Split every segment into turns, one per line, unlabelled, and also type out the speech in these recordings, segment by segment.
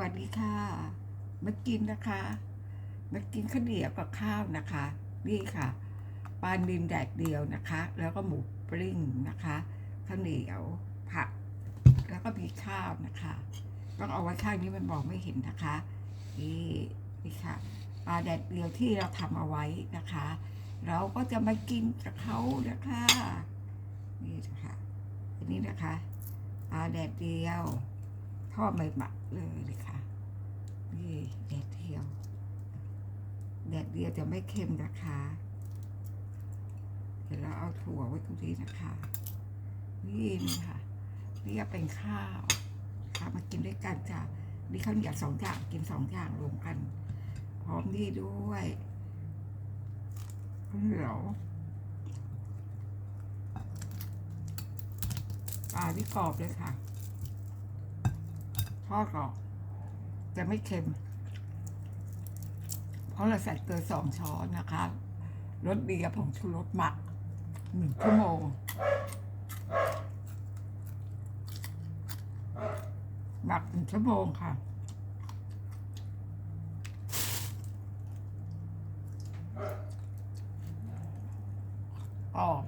วัสดีค่ะมากินนะคะมากินข้าวเหนียวกับข้าวนะคะ นี่ค่ะปลาดินแดดเดียวนะคะ แล้วก็หมูปริ้งนะคะข้าวเหนียวผัก แล้วก็มีข้าวนะคะต้องเอาไว้ข้างนี้มันมองไม่เห็นนะคะนี่นี่ค่ะปลาแดดเดียวที่เราทำเอาไว้นะคะ เราก็จะมากินกับเขานะคะนี่นะคะอันนี้นะคะปลาแดดเดียว ทอดใหม่ๆเลยเลยค่ะ นี่แดดเดียว แดดเดียวจะไม่เค็มนะคะ เดี๋ยวเราเอาถั่วไว้ตรงนี้นะคะ นี่ค่ะนี่ก็เป็นข้าวค่ะมากินด้วยกันจ้ะนี่ข้าวเหนียวสองอย่างกินสองอย่างรวมกัน พร้อมนี่ด้วยข้าวเหนียวปลาที่กรอบเลยค่ะ ทอดกรอก จะไม่เค็ม เพราะเราใส่เกลือสองช้อนนะคะรสดีกับผงชูรสหมักหนึ่งชั่วโมงหมักหนึ่งชั่วโมงค่ะ ออก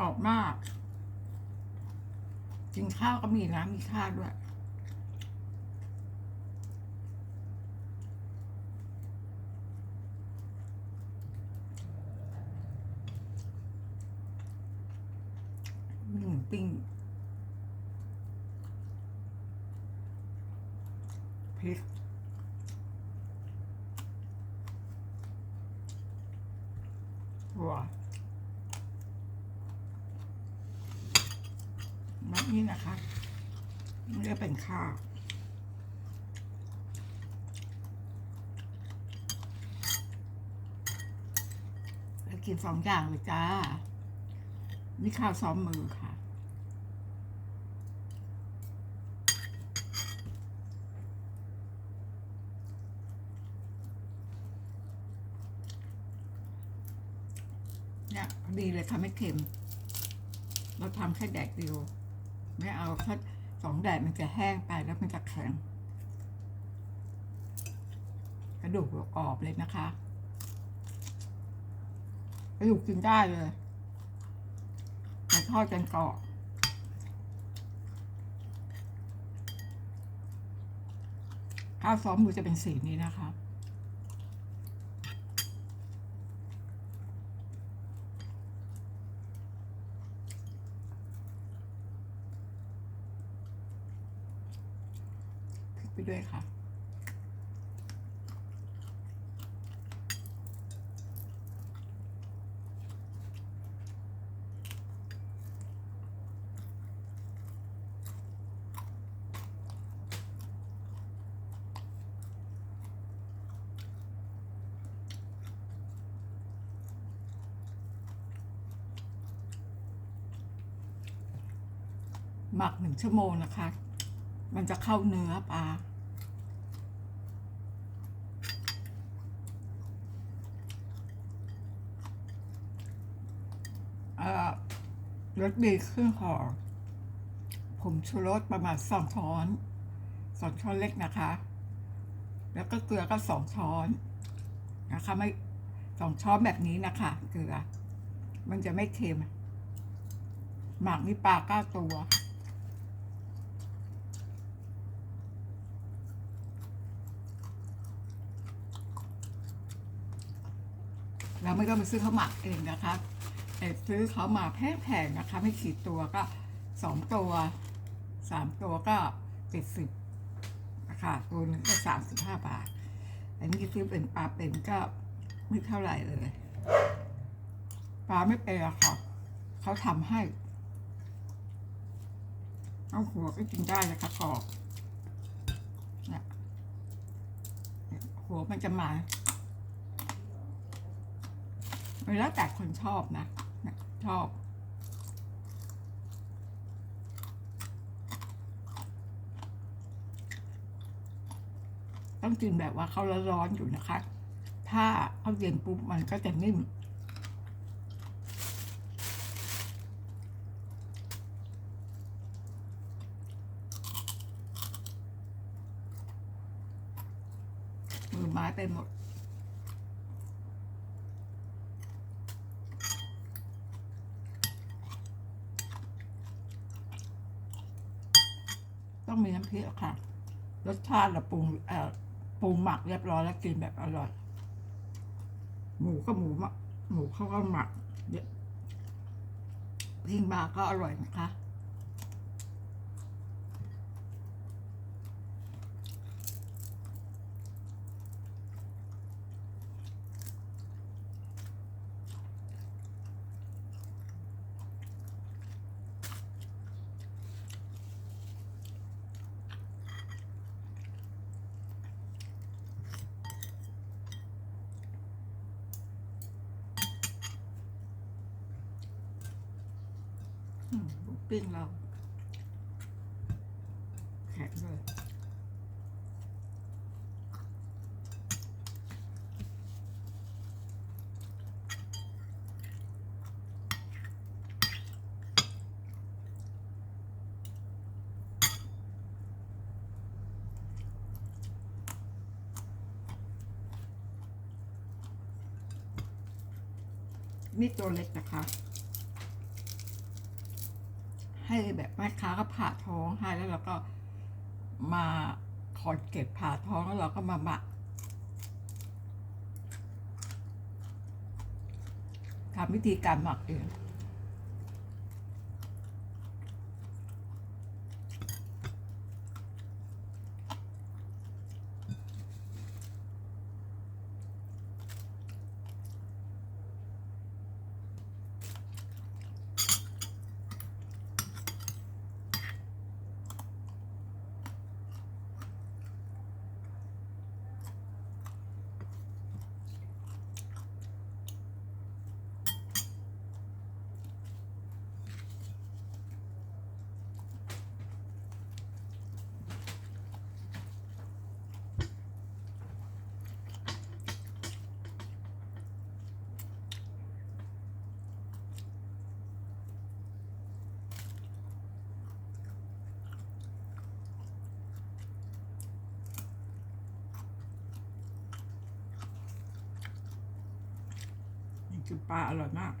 ออกมากกินข้าวก็มีน้ำมีข้าวด้วยมีหมูปิ้งพริกถั่วบบ นี้นะคะนี่ก็เป็นข้าวแล้วกินสองอย่างเลยจ้า นี่ข้าวซ้อมมือค่ะเนี่ยพอดีเลยค่ะไม่เค็ม เราทำแค่แดดเดียว ไม่เอาแค่สองแดดมันจะแห้งไปแล้วมันจะแข็ง กระดูกกรอบเลยนะคะ กระดูกกินได้เลยแต่ทอดจนกรอบข้าวซ้อมมือจะเป็นสีนี้นะคะ ด้วยค่ะ หมักหนึ่งชั่วโมงนะคะ มันจะเข้าเนื้อปลา เอ่อ รสดีครึ่งห่อผมชูรสประมาณสองช้อนสองช้อนเล็กนะคะ แล้วก็เกลือก็สองช้อนนะคะไม่สองช้อนแบบนี้นะคะเกลือ มันจะไม่เค็ม หมักนี่ปลาเก้าตัว เราไม่ต้องไปซื้อเขาวหมักเองนะคะ แต่ซื้อเขามาแพงๆนะคะไม่ขีดตัวก็สองตัวสามตัวก็เจ็ดสิบนะคะตัวหนึงก็สามสิบห้าบาท อันนี้ซื้อเป็นปลาเป็นก็ไม่เท่าไหร่เลยปลาไม่เป็นอะค่ะเขาทำให้เอาหัวก็กินได้นะคะกรอบหัวมันจะมามันแล้วแต่คนชอบนะ ชอบ ต้องกินแบบว่าเขาร้อนอยู่นะคะ ถ้าเอาเย็นปุ๊บมันก็จะนิ่มมือไม้ไปหมด ต้องมีน้ำพริกค่ะ รสชาติเราปรุงเอ่อปรุงหมักเรียบร้อยแล้วกินแบบอร่อย หมูก็หมูมะหมูเขาก็หมักเยอะยิ่งมาก็อร่อยนะคะ อืมหมู ปิ้งเราแข็งเลยนี่ตัวเล็กนะคะ ให้แบบแม่ค้าก็ผ่าท้องให้แล้วเราก็มาขอนเก็บผ่าท้องแล้วเราก็มาหมักทำวิธีการหมักเอง คือปลาอร่อยมาก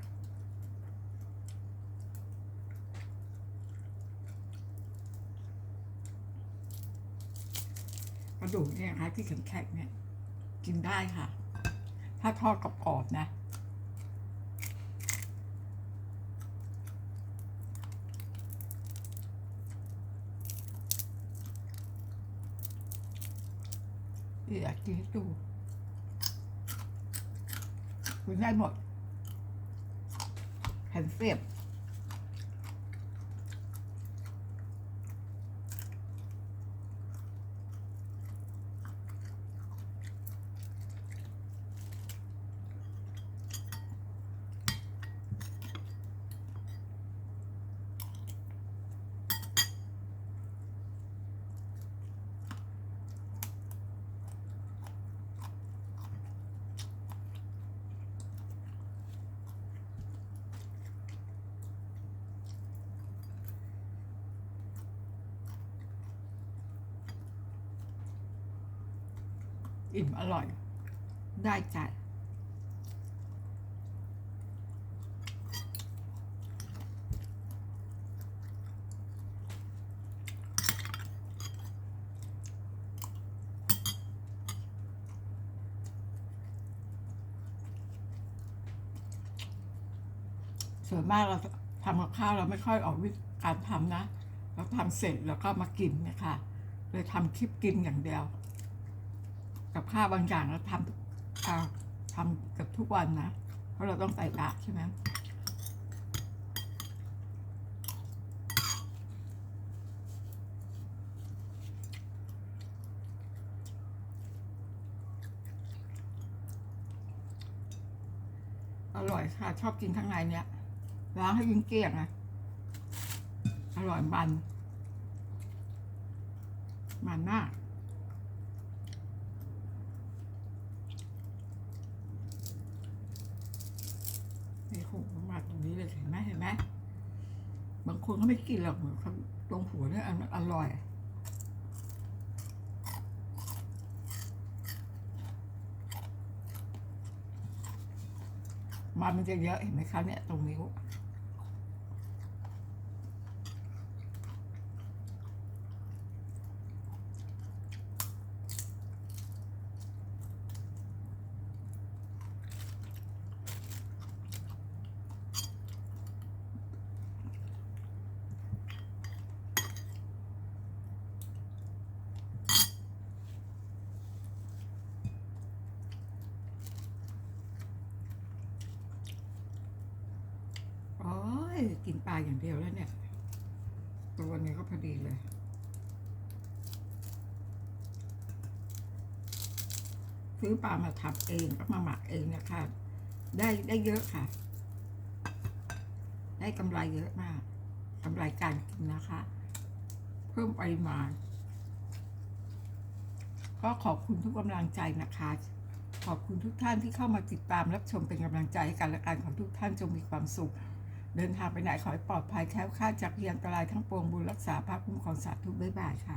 กระดูกเนี่ยนะคะที่แข็งๆเนี่ย กินได้ค่ะ ถ้าทอดกรอบๆนะอยากกินให้ดูคุณได้หมด แผ่ อิ่มอร่อย ได้ใจส่วนมากเราทำกับข้าวเราไม่ค่อยออกวิธีการทำนะ เราทำเสร็จแล้วก็มากินเนะคะ เลยทำคลิปกินอย่างเดียว กับข้าวบางอย่างเราทำทุกทำกับทุกวันนะ เพราะเราต้องใส่บาตรใช่ไหมอร่อยค่ะ ชอบกินข้างในเนี้ยล้างให้ยิงเกลี้ยงนะอร่อยมันมันมาก นี่โหมาตรงนี้เลยเห็นไหมเห็นไหมบางคนเขาไม่กินหรอกเขาตรงหัวเนี่ยมัอร่อยมันมันจะเยอะเห็นไหมคะเนี่ยตรงนิ้ว กินปลาอย่างเดียวแล้วเนี่ย ตัวนี้ก็พอดีเลย ซื้อปลามาทำเองก็มาหมักเองนะคะ ได้ได้เยอะค่ะ ได้กำไรเยอะมากกำไรการกินนะคะ เพิ่มปริมาณก็ขอบคุณทุกกำลังใจนะคะ ขอบคุณทุกท่านที่เข้ามาติดตามรับชมเป็นกำลังใจให้กันและกันของทุกท่านจงมีความสุข เดินทางไปไหนขอให้ปลอดภัยแคล้วคลาดจากพยอันตรายทั้งปวงบุญรักษาพระคุ้มครองสาธุบ๊ายบายค่ะ